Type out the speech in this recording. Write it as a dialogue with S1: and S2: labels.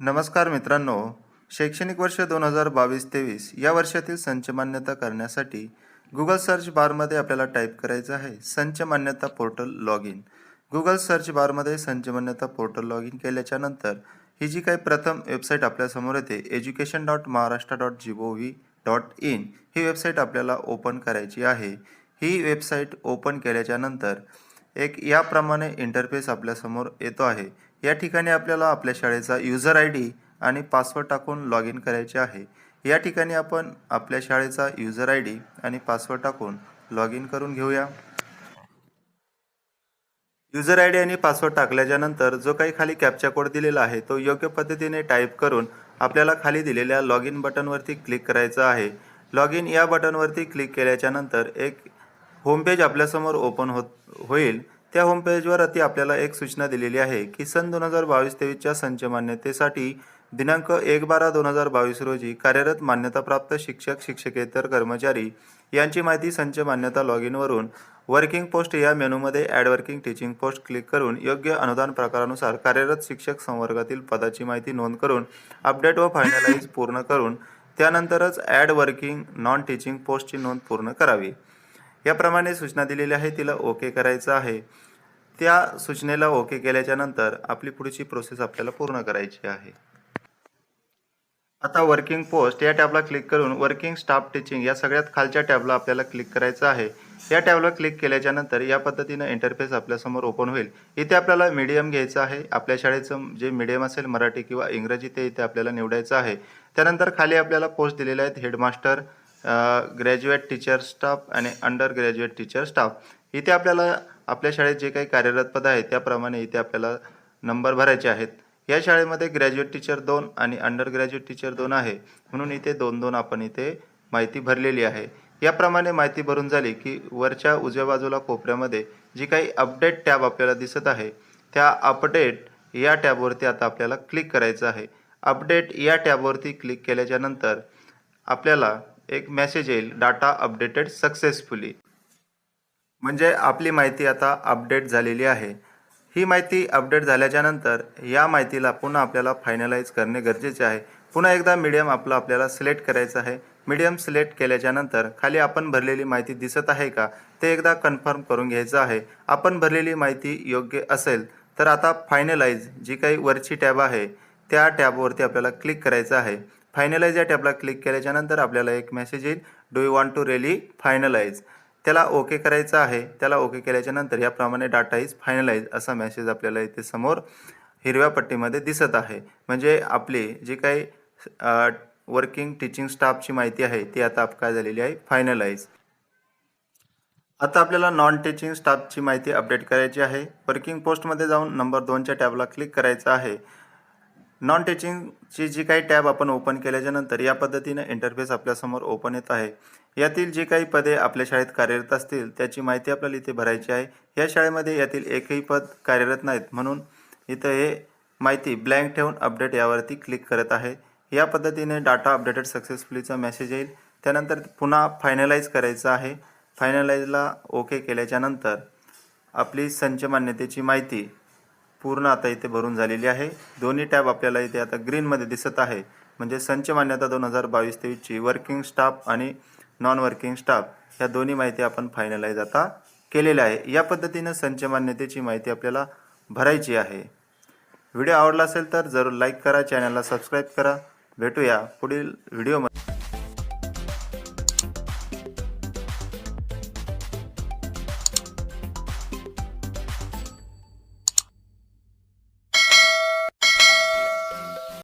S1: नमस्कार मित्रांनो. शैक्षणिक वर्ष दोन हजार बावीस तेवीस या वर्षातील संच मान्यता करण्यासाठी गुगल सर्च बारमध्ये आपल्याला टाईप करायचं आहे. संच मान्यता portal log in Google search बारमध्ये संच मान्यता पोर्टल लॉग इन केल्याच्यानंतर ही जी काही प्रथम वेबसाईट आपल्यासमोर येते education dot Maharashtra dot G O V dot in he website आपल्याला ओपन करायची आहे. ही वेबसाईट ओपन केल्याच्यानंतर एक याप्रमाणे इंटरफेस आपल्यासमोर येतो आहे. या ठिकाणी आपल्याला आपल्या शाळेचा युजर आय डी आणि पासवर्ड टाकून लॉग इन करायचे आहे. या ठिकाणी आपण आपल्या शाळेचा युजर आय डी आणि पासवर्ड टाकून लॉग इन करून घेऊया. युजर आय डी आणि पासवर्ड टाकल्याच्यानंतर जो काही खाली कॅप्चा कोड दिलेला आहे तो योग्य पद्धतीने टाईप करून आपल्याला खाली दिलेल्या लॉग इन बटनवरती क्लिक करायचं आहे. लॉग इन या बटनवरती क्लिक केल्याच्यानंतर एक होमपेज आपल्यासमोर ओपन होत होईल. त्या होमपेजवर अति आपल्याला एक सूचना दिलेली आहे की सन दोन हजार बावीस तेवीसच्या संच मान्यतेसाठी दिनांक एक बारा दोन हजार बावीस रोजी कार्यरत मान्यताप्राप्त शिक्षक शिक्षकेतर कर्मचारी यांची माहिती संच मान्यता लॉग इनवरून वर्किंग पोस्ट या मेनूमध्ये add working teaching post click करून योग्य अनुदान प्रकारानुसार कार्यरत शिक्षक संवर्गातील पदाची माहिती नोंद करून अपडेट व फायनलाइज पूर्ण करून त्यानंतरच ॲड वर्किंग नॉन टीचिंग पोस्टची नोंद पूर्ण करावी. याप्रमाणे सूचना दिलेली आहे तिला ओके करायचं आहे. त्या सूचनेला ओके केल्याच्यानंतर आपली पुढची प्रोसेस आपल्याला पूर्ण करायची आहे. आता वर्किंग पोस्ट या टॅबला क्लिक करून वर्किंग स्टाफ टीचिंग या सगळ्यात खालच्या टॅबला आपल्याला क्लिक करायचं आहे. या टॅबला क्लिक केल्याच्यानंतर या पद्धतीनं इंटरफेस आपल्यासमोर ओपन होईल. इथे आपल्याला मीडियम घ्यायचं आहे. आपल्या शाळेचं जे मीडियम असेल मराठी किंवा इंग्रजी ते इथे आपल्याला निवडायचं आहे. त्यानंतर खाली आपल्याला पोस्ट दिलेले आहेत हेडमास्टर ग्रॅज्युएट टीचर स्टाफ आणि अंडर ग्रॅज्युएट टीचर स्टाफ इथे आपल्याला आपल्या शाळेत जे काही कार्यरत पद आहे त्याप्रमाणे इथे आपल्याला नंबर भरायचे आहेत. या शाळेमध्ये ग्रॅज्युएट टीचर दोन आणि अंडर ग्रॅज्युएट टीचर दोन आहे. म्हणून इथे दोन दोन आपण इथे माहिती भरलेली आहे. याप्रमाणे माहिती भरून झाली की वरच्या उजव्या बाजूला कोपऱ्यामध्ये जी काही अपडेट टॅब आपल्याला दिसत आहे त्या अपडेट या टॅबवरती आता आपल्याला क्लिक करायचं आहे. अपडेट या टॅबवरती क्लिक केल्याच्यानंतर आपल्याला एक मेसेज येईल डाटा अपडेटेड सक्सेसफुली म्हणजे आपली माहिती आता अपडेट झालेली आहे. ही माहिती अपडेट झाल्याच्यानंतर या माहितीला पुन्हा आपल्याला फायनलाइज करणे गरजेचे आहे. पुन्हा एकदा मीडियम आपलं आपल्याला सिलेक्ट करायचं आहे. मीडियम सिलेक्ट केल्याच्यानंतर खाली आपण भरलेली माहिती दिसत आहे का? ते एकदा कन्फर्म करून घ्यायचं आहे. आपण भरलेली माहिती योग्य असेल तर आता फायनलाइज जी काही वरची टॅब आहे त्या टॅबवरती आपल्याला क्लिक करायचं आहे. फायनलाइज या टॅबला क्लिक केल्याच्यानंतर आपल्याला एक मेसेज येईल. Do you want to really finalise त्याला ओके करायचं आहे. त्याला ओके केल्याच्यानंतर याप्रमाणे डाटा इज फायनलाइज असा मेसेज आपल्याला इथे समोर हिरव्या पट्टीमध्ये दिसत आहे. म्हणजे आपली जी काही वर्किंग टीचिंग स्टाफची माहिती आहे ती आता आप काय झालेली आहे? फायनलाइज आता आपल्याला नॉन टीचिंग स्टाफची माहिती अपडेट करायची आहे. वर्किंग पोस्टमध्ये जाऊन नंबर दोनच्या टॅबला क्लिक करायचं आहे. नॉन टचिंगची जी काही टॅब आपण ओपन केल्याच्यानंतर या पद्धतीनं इंटरफेस आपल्यासमोर ओपन येत आहे. यातील जी काही पदे आपल्या शाळेत कार्यरत असतील त्याची माहिती आपल्याला इथे भरायची आहे. या शाळेमध्ये यातील एकही पद कार्यरत नाहीत. म्हणून इथं हे माहिती ब्लँक ठेवून अपडेट यावरती क्लिक करत आहे. या पद्धतीने डाटा अपडेटेड सक्सेसफुलीचा मेसेज येईल. त्यानंतर पुन्हा फायनलाइज करायचं आहे. फायनलाइजला ओके केल्याच्यानंतर आपली संच मान्यतेची माहिती पूर्ण आता इथे भरून झालेली आहे. दोन्ही टॅब आपल्याला इथे आता ग्रीनमध्ये दिसत आहे. म्हणजे संच मान्यता दोन हजार बावीस तेवीसची वर्किंग स्टाफ आणि नॉन वर्किंग स्टाफ या दोन्ही माहिती आपण फायनलाइज आता केलेल्या आहे. या पद्धतीनं संच मान्यतेची माहिती आपल्याला भरायची आहे. व्हिडिओ आवडला असेल तर जरूर लाईक करा चॅनलला सबस्क्राईब करा. भेटूया पुढील व्हिडिओमध्ये